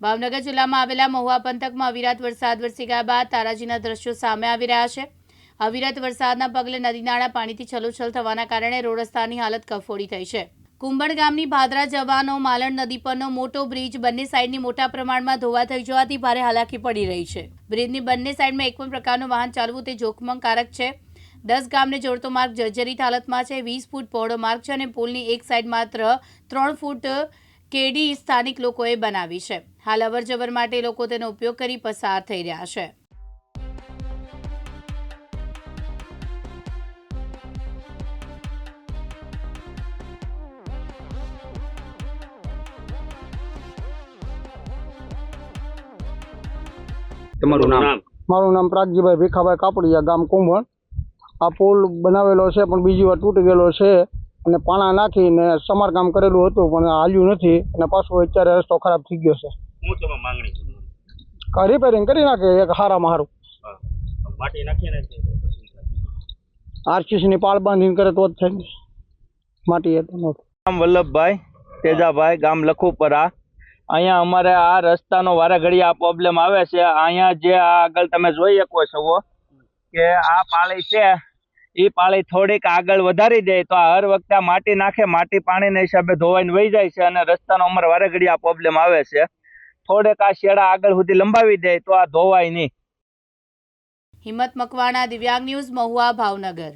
ભાવનગર જિલ્લામાં આવેલા મહુવા પંથકમાં અવિરત વરસાદ વરસી ગયા બાદ તારાજીના દ્રશ્યો સામે આવી રહ્યા છે. અવિરત વરસાદના પગલે નદી નાળા પાણીથી છલોછલ થવાના કારણે રોડ રસ્તાની હાલત કફોડી થઈ છે. કુંભણ ગામની ભાદરા જવાનો માલણ નદી પરનો મોટો બ્રિજ બંને સાઈડની મોટા પ્રમાણમાં ધોવા થઈ જવાથી ભારે હાલાકી પડી રહી છે. બ્રિજની બંને સાઈડમાં એક પણ પ્રકારનું વાહન ચાલવું તે જોખમકારક છે. દસ ગામને જોડતો માર્ગ જર્જરિત હાલતમાં છે. વીસ ફૂટ પહોળો માર્ગ છે અને પુલની એક સાઈડ માત્ર ત્રણ ફૂટ કેડી સ્થાનિક લોકોએ બનાવી છે. હાલ અવરજવર માટે લોકો તેનો ઉપયોગ કરી પસાર થઈ રહ્યા છે. તમારું નામ? મારું નામ પ્રાગજીભાઈ ભીખાભાઈ કાપડિયા ગામ કુંભણ. આ પુલ બનાવેલો છે પણ બીજી વાર તૂટી ગયેલો છે. અને પાણા નાખીને સમારકામ કરેલું હતું પણ હાલ્યું નથી અને પાછું અત્યારે રસ્તો ખરાબ થઈ ગયો છે. હું તમે માંગણી છે કા રિપેરિંગ કરી નાખે એક હારામાં હારું. માટી આરસીસીની પાળ બાંધીને કરે તો જ થાય ને. માટી એ તો ન વલ્લભભાઈ તેજાભાઈ ગામ લખુપરા. અહીંયા અમારે આ રસ્તાનો વારે ઘડી આ પ્રોબ્લેમ આવે છે. અહીંયા જે આ આગળ તમે જોઈ શકો છો કે આ પાળી છે એ પાળી થોડીક આગળ વધારી દે તો આ હર વખતે માટી નાખે, માટી પાણીના હિસાબે ધોવાઈને વહી જાય છે અને રસ્તાનો અમારે વારેઘડી આ પ્રોબ્લેમ આવે છે. થોડેક આ શેડા આગળ સુધી લંબાવી દે તો આ ધોવાય નહીં. હિંમત મકવાણા, દિવ્યાંગ ન્યૂઝ મહુવા, ભાવનગર.